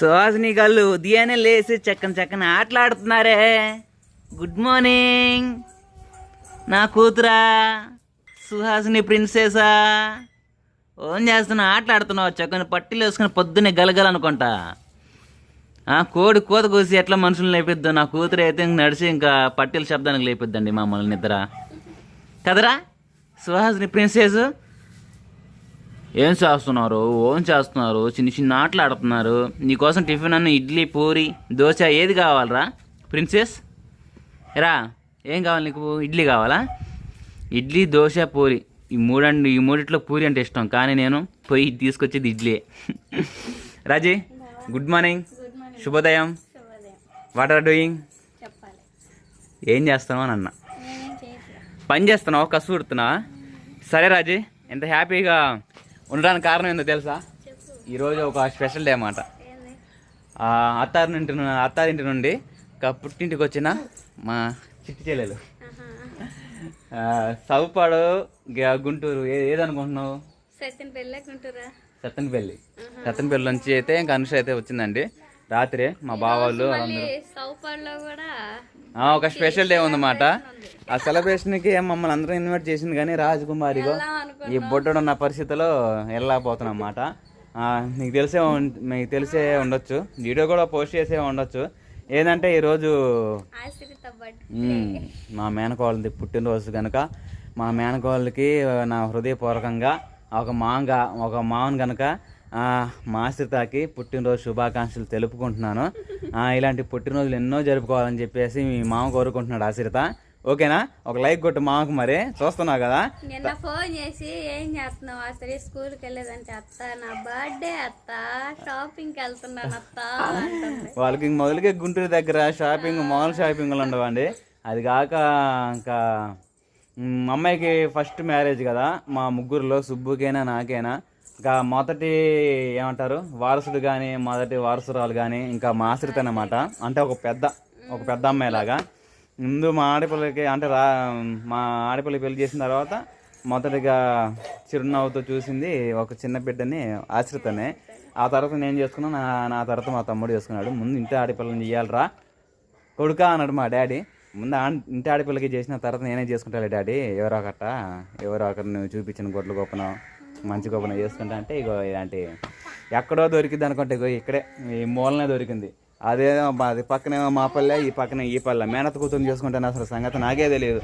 సుహాసిని గారు ఉదయాన్నే లేచి చక్కని చక్కని ఆటలాడుతున్నారే. గుడ్ మార్నింగ్ నా కూతురా సుహాసిని ప్రిన్సెసా. ఏం చేస్తున్నావు ఆటలాడుతున్నావు? చక్కని పట్టీలు వేసుకుని పొద్దున్నే గలగలనుకుంటా. ఆ, కోడి కోత కోసి ఎట్లా మనుషులను లేపిద్దు? నా కూతురు అయితే ఇంక నడిచి ఇంకా పట్టీల శబ్దానికి లేపిద్దండి మమ్మల్ని నిద్ర. కదరా సుహాసిని ప్రిన్సెస్? ఏం చేస్తున్నారు? ఏం చేస్తున్నారు? చిన్న చిన్న ఆటలు ఆడుతున్నారు. నీకోసం టిఫిన్ అన్న ఇడ్లీ పూరి దోశ ఏది కావాలరా? ప్రిన్సెస్? రా ఏం కావాలి నీకు? ఇడ్లీ కావాలా? ఇడ్లీ దోశ పూరి. ఈ మూడండి ఈ మూడిట్లో పూరి అంటే ఇష్టం. కానీ నేను పోయి తీసుకొచ్చేది ఇడ్లీ. Raji good morning. శుభోదయం. What are doing? ఏం చేస్తున్నావు అని అన్న. పని చేస్తున్నావు? కసు కుడుతున్నావా సరే రాజీ ఎంత హ్యాపీగా ఉండడానికి కారణం ఏందో తెలుసా? ఈరోజు ఒక స్పెషల్ డే అన్నమాట. ఏంది ఆ, అత్తారి నుండి అత్తారింటి నుండి పుట్టింటికి వచ్చిన మా చిట్టి చెల్లెలు. సౌపాడు గుంటూరు ఏదనుకుంటున్నావు? పెళ్ళకుంటురా సత్తనపల్లి సత్తనపల్లి నుంచి అయితే ఇంకా అనుష అయితే వచ్చిందండి. రాత్రి మా బావాళ్ళు ఒక స్పెషల్ డే ఉందన్నమాట. ఆ సెలబ్రేషన్కి మమ్మల్ని అందరూ ఇన్వైట్ చేసింది కానీ రాజకుమారిగో ఈ బొడ్డడు ఉన్న పరిస్థితిలో వెళ్ళకపోతున్నాం అన్నమాట మీకు తెలిసే మీకు తెలిసే ఉండొచ్చు. వీడియో కూడా పోస్ట్ చేసే ఉండొచ్చు. ఏంటంటే ఈరోజు మా మేనకోళ్ళది పుట్టినరోజు కనుక మా మేనకోళ్ళకి నా హృదయపూర్వకంగా ఒక మాంగ ఒక మావన్ కనుక మా ఆశ్రితకి పుట్టినరోజు శుభాకాంక్షలు తెలుపుకుంటున్నాను. ఇలాంటి పుట్టినరోజులు ఎన్నో జరుపుకోవాలని చెప్పేసి మీ మామ కోరుకుంటున్నాడు ఆశ్రిత. ఓకేనా? ఒక లైక్ కొట్టు మామకు మరి. చూస్తున్నావు కదా? నిన్న ఫోన్ చేసి ఏం చేస్తున్నావు అసలు స్కూల్కి వెళ్ళేదంటే అత్త నా బర్త్డే అత్త షాపింగ్కి వెళ్తున్నాను అత్త వాళ్ళకి ఇంక మొదలుగా గుంటూరు దగ్గర షాపింగ్ మాల్ షాపింగ్లు ఉండవండి. అది కాక ఇంకా అమ్మాయికి ఫస్ట్ మ్యారేజ్ కదా. మా ముగ్గురులో సుబ్బుకైనా నాకైనా? మొదటి ఏమంటారు? వారసుడు కానీ మొదటి వారసురాలు కానీ ఇంకా మా అనమాట అంటే ఒక పెద్ద ఒక పెద్ద అమ్మాయి లాగా ముందు మా ఆడపిల్లకి అంటే రా మా ఆడపిల్ల పెళ్ళి చేసిన తర్వాత మొదటిగా చిరునవ్వుతో చూసింది ఒక చిన్న బిడ్డని ఆశ్రితనే. ఆ తర్వాత నేను చేసుకున్నా నా నా తర్వాత మా తమ్ముడు చేసుకున్నాడు. ముందు ఇంటి ఆడపిల్లని చేయాలిరా. కొడుకా అన్నాడు మా డాడీ. ముందు ఆ ఇంటి ఆడపిల్లకి చేసిన తర్వాత నేనే చేసుకుంటాను డాడీ? ఎవరో ఒకట ఎవరో ఒకరిని నువ్వు చూపించిన గొడ్లు గొప్పన. మంచి గొప్పన చేసుకుంటా అంటే ఇగో ఇలాంటి ఎక్కడో దొరికింది అనుకుంటే ఇగో ఇక్కడే ఈ మూలనే దొరికింది. అదే అది పక్కనేమో మా పల్లె ఈ పక్కన ఈ పల్లె. మేనత కూతురు చేసుకుంటాను అసలు సంగతి నాకే తెలియదు.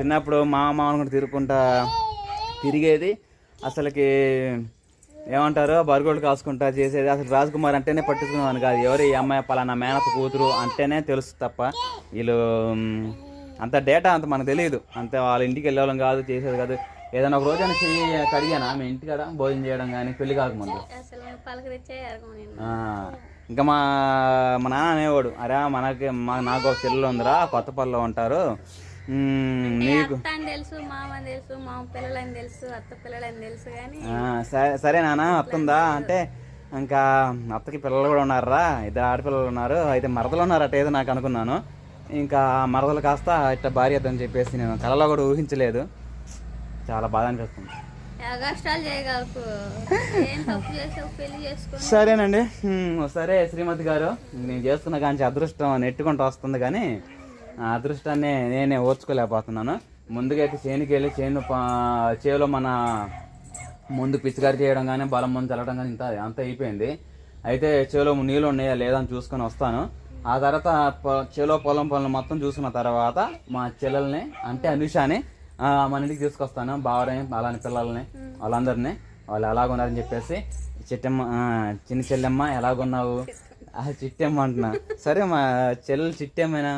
చిన్నప్పుడు మా మామ అనుకుంటే తిరుగుకుంటా తిరిగేది. అసలుకి ఏమంటారు? బర్గోళ్ళు కాసుకుంటా చేసేది. అసలు రాజ్కుమార్ అంటేనే పట్టించుకున్నాను కాదు. ఎవరు ఈ అమ్మాయి పలానా మేనత కూతురు అంటేనే తెలుసు తప్ప వీళ్ళు అంత డేటా అంత మనకు తెలియదు. అంత వాళ్ళ ఇంటికి వెళ్ళేవాళ్ళం కాదు చేసేది కాదు. ఏదైనా ఒక రోజు చెయ్యి కడిగానా? మీ ఇంటి కదా భోజనం చేయడం కానీ పెళ్ళి కాకముందు? ఇంకా మా మా నాన్న అనేవాడు అరే మనకి మా నాకు ఒక చెల్లెలు ఉందిరా కొత్త పనిలో ఉంటారు. నీకు అత్త అని తెలుసు మామ అని తెలుసు మామ పిల్లలని తెలుసు అత్త పిల్లలని తెలుసు కానీ ఆ, సరే నాన్న వస్తుందా అంటే ఇంకా అత్తకి పిల్లలు కూడా ఉన్నారా ఇద్దరు ఆడపిల్లలు ఉన్నారు. అయితే మరదలు ఉన్నారట ఏదో నాకు అనుకున్నాను. ఇంకా మరదలు కాస్త ఇట్ట భార్య అని చెప్పేసి నేను కలలో కూడా ఊహించలేదు. చాలా బాధ అనిపిస్తుంది. సరేనండి. సరే శ్రీమతి గారు. నేను చేసుకున్న కానీ అదృష్టం నెట్టుకుంటూ వస్తుంది కానీ ఆ అదృష్టాన్ని నేనే ఓర్చుకోలేకపోతున్నాను. ముందుగా అయితే చేనుకి వెళ్ళి చేను చేలో మన ముందు పిచ్చికారి చేయడం కానీ బలం ముందు చల్లడం కానీ ఇంత అంత అయిపోయింది. అయితే చేలో నీళ్ళు ఉన్నాయా లేదా అని చూసుకొని వస్తాను. ఆ తర్వాత చేలో పొలం పొలం మొత్తం చూసుకున్న తర్వాత మా చెల్లెల్ని అంటే అనుషాని మన ఇంటికి తీసుకొస్తాను బావని అలాని పిల్లల్ని వాళ్ళందరినీ. వాళ్ళు ఎలాగున్నారని చెప్పేసి చిట్టమ్మ చిన్న చెల్లెమ్మ ఎలాగున్నావు? ఆ చిట్టమ్మ అంటున్నా. సరే మా చెల్లెలు చిట్టమ్మైనా?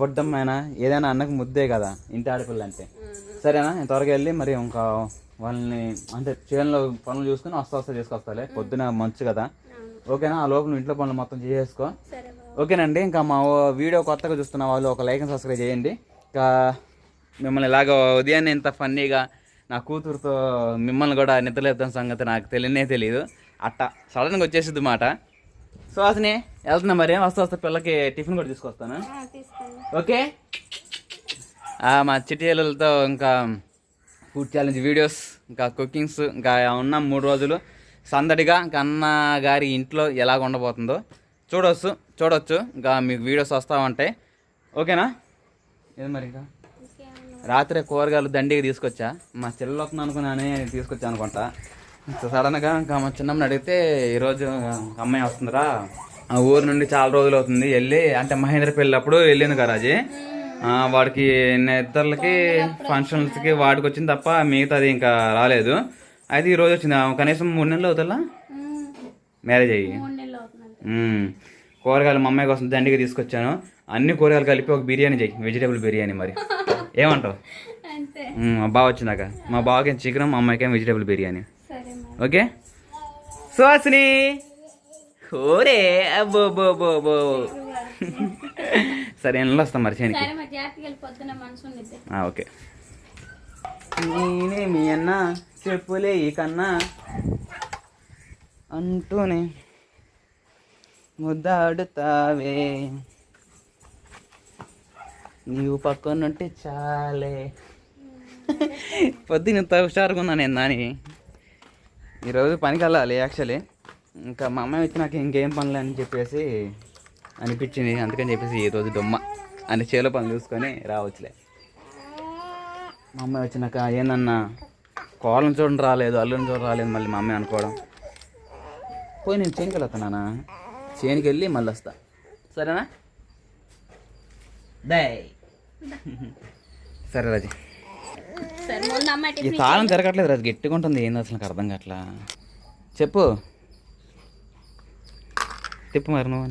బొడ్డమ్మైనా? ఏదైనా అన్నకు ముద్దే కదా ఇంటి ఆడపిల్ల అంటే సరేనా నేను త్వరగా వెళ్ళి మరి ఇంకా వాళ్ళని అంటే చేనులో పనులు చూసుకుని వస్తా వస్తా చేసుకొస్తాలే. పొద్దున మంచు కదా. ఓకేనా ఆ లోపల ఇంట్లో పనులు మొత్తం చేసేసుకో. ఓకేనండి ఇంకా మా వీడియో కొత్తగా చూస్తున్న వాళ్ళు ఒక లైక్ అండ్ సబ్స్క్రైబ్ చేయండి. ఇంకా మిమ్మల్ని ఇలాగ ఉదయాన్నే ఇంత ఫన్నీగా నా కూతురుతో మిమ్మల్ని కూడా నిద్రలేపుతున్న సంగతి నాకు తెలియనే తెలియదు అట్ట సడన్గా వచ్చేసిద్ది మాట. సుహాసిని వెళ్తున్నా మరి. వస్తా వస్తా పిల్లకి టిఫిన్ కూడా తీసుకొస్తాను. ఓకే? మా చిటిలతో ఇంకా ఫుడ్ ఛాలెంజ్ వీడియోస్ ఇంకా కుకింగ్స్ ఇంకా ఉన్నాం మూడు రోజులు సందడిగా ఇంకా అన్న గారి ఇంట్లో ఎలాగ ఉండబోతుందో చూడవచ్చు చూడొచ్చు. ఇంకా మీకు వీడియోస్ వస్తూ ఉంటాయి. ఓకేనా? ఏది మరి ఇంకా? రాత్రి కూరగాయలు దండిగా తీసుకొచ్చా? మా చెల్లెలు వస్తుంది అనుకున్నానే తీసుకొచ్చా అనుకుంటా. సడన్గా ఇంకా మా చిన్నమ్మని అడిగితే ఈరోజు అమ్మాయి వస్తుందిరా. ఆ ఊరు నుండి చాలా రోజులు అవుతుంది. వెళ్ళి అంటే మహేంద్ర పెళ్ళప్పుడు వెళ్ళింది కదా రాజీ ఆ, వాడికి ఇద్దరికి ఫంక్షన్స్కి వాడికి వచ్చింది తప్ప మిగతాది ఇంకా రాలేదు. అయితే ఈ రోజు వచ్చింది. కనీసం మూడు నెలలు అవుతుందా మ్యారేజ్ అయ్యి. కూరగాయలు మా అమ్మాయి కోసం దండిగా తీసుకొచ్చాను. అన్ని కూరగాయలు కలిపి ఒక బిర్యానీ చెయ్యి వెజిటేబుల్ బిర్యానీ మరి. ఏమంటావు? మా బావ వచ్చినాక మా బావకి చికెన్ మా అమ్మాయికి వెజిటేబుల్ బిర్యానీ. ఓకే? సుహాసిని! ఓరే అబ్బో బో బో బో సరే ఎండ్లో వస్తాం మరి చేనికి. ఓకే. నేనే మీ అన్న చెప్పులే ఈ కన్నా అంటూనే ముద్దాడుతావే. నీవు పక్కన ఉంటే చాలే. పొద్దున్న ఇంత హుషారుగా ఉన్నా నేను దాని. ఈరోజు పనికి వెళ్ళాలి యాక్చువల్లీ ఇంకా మా అమ్మాయి వచ్చి నాకు ఇంకేం పనులు అని చెప్పేసి అనిపించింది. అందుకని చెప్పేసి ఈరోజు దొమ్మ. అని చేలో పని చూసుకొని రావచ్చులే. మా అమ్మాయి వచ్చినాక ఏందన్నా? కోళ్ళని చూడండి రాలేదు అల్లుని చూడండి రాలేదు మళ్ళీ మా అమ్మాయి అనుకోవడం. పోయి నేను చేనికి వెళ్తున్నానా చేనికి వెళ్ళి మళ్ళీ వస్తా సరేనా? సరే రాజు. ఈ తాళం తిరగట్లేదు రాజు గట్టిగా ఉంటుంది ఏంది అసలు నాకు అర్థం కావట్లా. చెప్పు. చెప్పు మరి నువ్వు.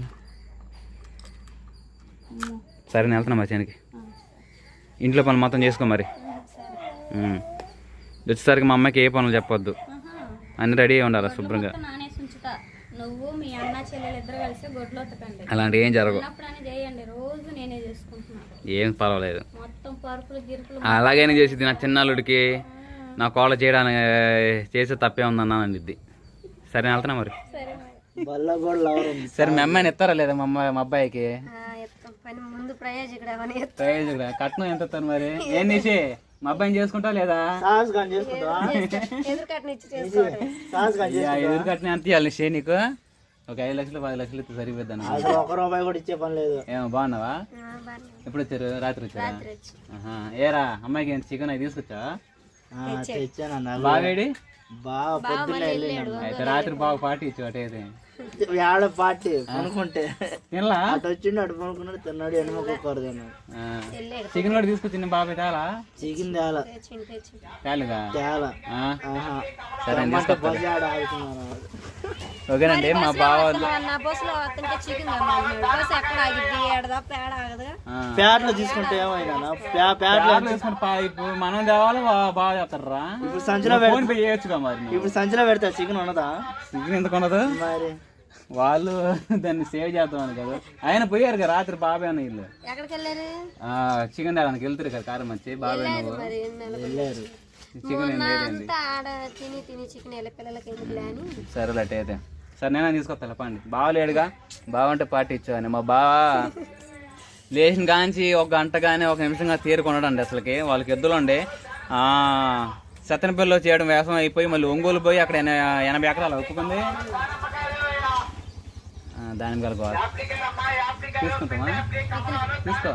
సరే నేను వెళ్తున్నా మరి చేనికి. ఆ, ఇంట్లో పనులు మొత్తం చేసుకో మరి. వచ్చేసరికి మా అమ్మాయికి ఏ పనులు చెప్పొద్దు. అన్ని రెడీ ఉండాలి శుభ్రంగా. నువ్వు మీ అన్న చెల్లెలు ఇద్దరు కలిసి గొడ్లు ఉతకండి అలాంటివి ఏం జరగవు. చేయండి. రోజు నేనే చేసుకుంటున్నాను ఏం పర్వాలేదు. మొత్తం పరుపులు గిరుపులు అలాగైనా చేసిద్ది నా చిన్నల్లుడికి. నా కోళ్ళ చేయడానికి చేసే తప్పే ఉందన్నా అనిద్ది సరే నేను వెళ్తున్నా మరి. సరే మరి. మీ అమ్మాయిని ఎత్తారా లేదా? మా అమ్మాయి మా అబ్బాయికి? పని ముందు ప్రయోజకుడు? కట్నం ఎంత మరి? ఏం తీసి మా అబ్బాయిని చేసుకుంటా లేదా? ఎదురు కట్టిన ఎంత ఇవ్వాలి షే నీకు? ఒక ఐదు లక్షలు పది లక్షలు ఇస్తే సరిపోద్దాను ఒక రూపాయి కూడా ఇచ్చే పని లేదు. ఏమో బాగున్నావా? ఎప్పుడు వచ్చారు? రాత్రి వచ్చారా. ఏరా అమ్మాయికి చికెన్ అవి తీసుకొచ్చా ఆ, తెచ్చానన్న బావేడి? బాగా పొద్దున్నే అయితే రాత్రి బాగా పార్టీ ఇచ్చు అటే అయితే ఏడ పార్టీ కొనుక్కుంటే తినలా? అటు వచ్చిండు అటు కొనుక్కున్నాడు తిన్నాడు ఎనుమ కుక్కర్ తిన్నాడు. చికెన్ కూడా తీసుకొచ్చింది బాబాయ్ తేలా చికెన్ తేల. తేలేదా? తేల. సరే ఓకేనండి మా బావ. ప్యాట్లో తీసుకుంటే ఏమైనా ఇప్పుడు మనం తేవాలి బాగా చేస్తారా ఇప్పుడు సంచిలో ఫోన్ పే చేయొచ్చుగా మరి. ఇప్పుడు సంచిలో పెడతా చికెన్ ఉన్నదా? చికెన్ ఎందుకు ఉండదు మరి వాళ్ళు దాన్ని సేవ్ చేద్దామని కదా. ఆయన పోయారు కదా రాత్రి బాబాయ్ అన్న ఇల్లు. ఎక్కడికి వెళ్ళారు? చికెన్ తేడానికి వెళ్తారు కదా కారం వచ్చి బాబాయ్ వెళ్ళారు చికెన్ ఏం లేదండి. అంతా ఆడ తిని తిని చికెన్ వెళ్ళి పిల్లలకి ఎందుకులే అని. సరే అట్ట అయితే. సరే నేను తీసుకొస్తా పండి బావలేడుగా బావంటే పార్టీ ఇచ్చావని మా బావ లేచిన కాంచి ఒక గంట కానీ ఒక నిమిషంగా తీరుకున్నాడండి అసలుకి. వాళ్ళకి ఎద్దులు ఉండే సత్తెనపల్లిలో చేయడం వేసం అయిపోయి మళ్ళీ ఒంగోలు పోయి అక్కడ ఎన- ఎనభై ఎకరాలు ఒప్పుకుంది దానిమ్మ దాని తీసుకుంటామా? తీసుకో.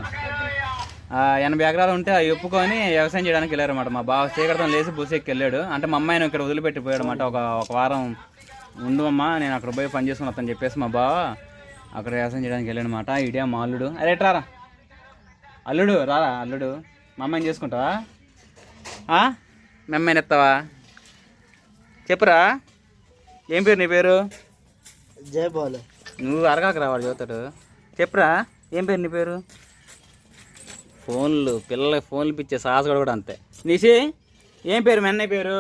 ఎనభై ఎకరాలు ఉంటే అవి ఒప్పుకొని వ్యవసాయం చేయడానికి వెళ్ళారన్నమాట. మా బావ చీకడతం లేచి బుసెక్కి వెళ్ళాడు అంటే మా అమ్మాయిని ఇక్కడ వదిలిపెట్టి పోయాడు అనమాట ఒక ఒక వారం ఉండు అమ్మా నేను అక్కడ పోయి పని చేసుకుని వస్తాను చెప్పేసి మా బావ అక్కడ వ్యవసాయం చేయడానికి వెళ్ళాడు అనమాట ఇడే మా అల్లుడు. అరే రారా. అల్లుడు రారా అల్లుడు. మా అమ్మాయిని చేసుకుంటావా? ఆ? మీ అమ్మాయిని ఎత్తావా? చెప్పురా. ఏం పేరు నీ పేరు? జయబాలు. నువ్వు అరగాక రావాడు చదువుతాడు. చెప్పురా ఏం పేరు నీ పేరు? ఫోన్లు పిల్లలకి ఫోన్లు పిచ్చే సాహసగడు కూడా అంతే. నిషి ఏం పేరు మీ అన్నయ్య పేరు?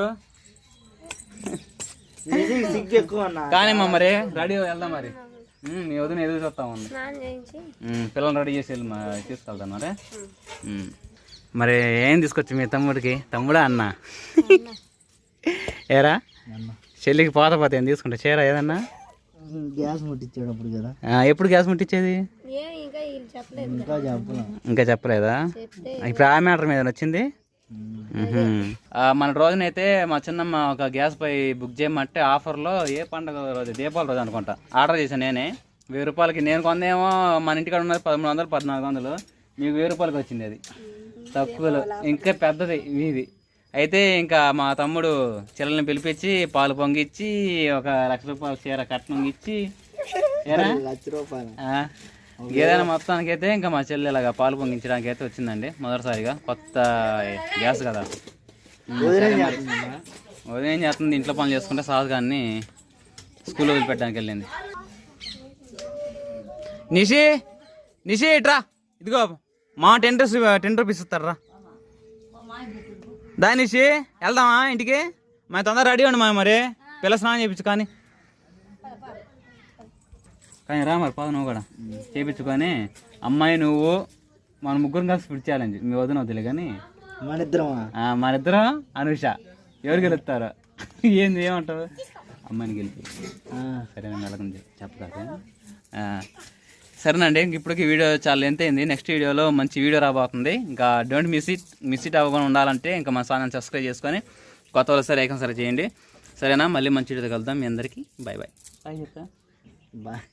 సిగ్గు ఎక్కువ అన్న. కానీ మా మరి. రెడీ వెళ్దాం మరి. నీ వదిన ఎదురు చూస్తాం ఉంది. పిల్లల్ని రెడీ చేసి వెళ్ళి తీసుకెళ్తాను మరి. మరి ఏం తీసుకొచ్చి మీ తమ్ముడికి? తమ్ముడా అన్న? ఏరా? చెల్లికి పోత పోతే ఏం తీసుకుంటా చీర ఏదన్నా? గ్యాస్ ముట్టించేటప్పుడు కదా. ఆ, ఎప్పుడు గ్యాస్ ముట్టించేది ఇంకా ఇంకా చెప్పలేం. ఇంకా చెప్పలేదా? ఇప్పుడు ఆ మ్యాటర్ మీద వచ్చింది మన రోజునైతే మా చిన్నమ్మ ఒక గ్యాస్ పై బుక్ చేయమంటే ఆఫర్లో ఏ పండగ రోజు దీపావళి రోజు అనుకుంటా. ఆర్డర్ చేశాను నేనే. వెయ్యి రూపాయలకి నేను కొందేమో మన ఇంటికాడ ఉన్నది పదమూడు వందలు పద్నాలుగు వందలు. మీకు వెయ్యి రూపాయలకి వచ్చింది అది. తక్కువలో. ఇంకా పెద్దది ఇది అయితే ఇంకా మా తమ్ముడు చిల్లల్ని పిలిపించి పాలు పొంగిచ్చి ఒక లక్ష రూపాయల చీర కట్నం ఇచ్చి ఏరా? లక్ష రూపాయలు. ఆ, ఏదైనా మొత్తానికి అయితే ఇంకా మా చెల్లి ఇలాగా పాలు పొంగించడానికి అయితే వచ్చిందండి మొదటిసారిగా. కొత్త గ్యాస్ కదా? ఉదయం ఏం చేస్తుంది? ఇంట్లో పనులు చేసుకుంటే సాగు కానీ స్కూల్ వదిలిపెట్టడానికి వెళ్ళింది. నిషి నిషి ఇట్రా. ఇదిగో మా టెన్ రూపీస్ టెన్ రూపీస్ ఇస్తారా దా నిషి వెళ్దామా ఇంటికి? మా తొందర రెడీ ఉండి మా మరి. పిల్ల స్నానం చేయించు కానీ. కానీ రా మరి పద నువ్వు కూడా. చేయించుకొని అమ్మాయి నువ్వు మన ముగ్గురు కలిసి పిడి ఛాలెంజ్ మీ వదిన వద్దులే కానీ. మన ఇద్దరమా? ఆ, మనిద్దరం అనుష. ఎవరు గెలుస్తారు? ఏంది ఏమంటావు? అమ్మాయిని గెలిపి. సరేనండి అలాగే చెప్పదాకా ఆ, సరేనండి ఇంక ఇప్పటికి వీడియో చాలా ఎంత అయింది. నెక్స్ట్ వీడియోలో మంచి వీడియో రాబోతుంది. ఇంకా don't miss it miss it అవ్వకుండా ఉండాలంటే ఇంకా మా ఛానల్ సబ్స్క్రైబ్ చేసుకొని కొత్త వాళ్ళు సరే ఏకం సరే చేయండి. సరేనా మళ్ళీ మంచి వీడియో కలుద్దాం మీ అందరికీ. బాయ్ బాయ్ బాయ్ చెప్తా బాయ్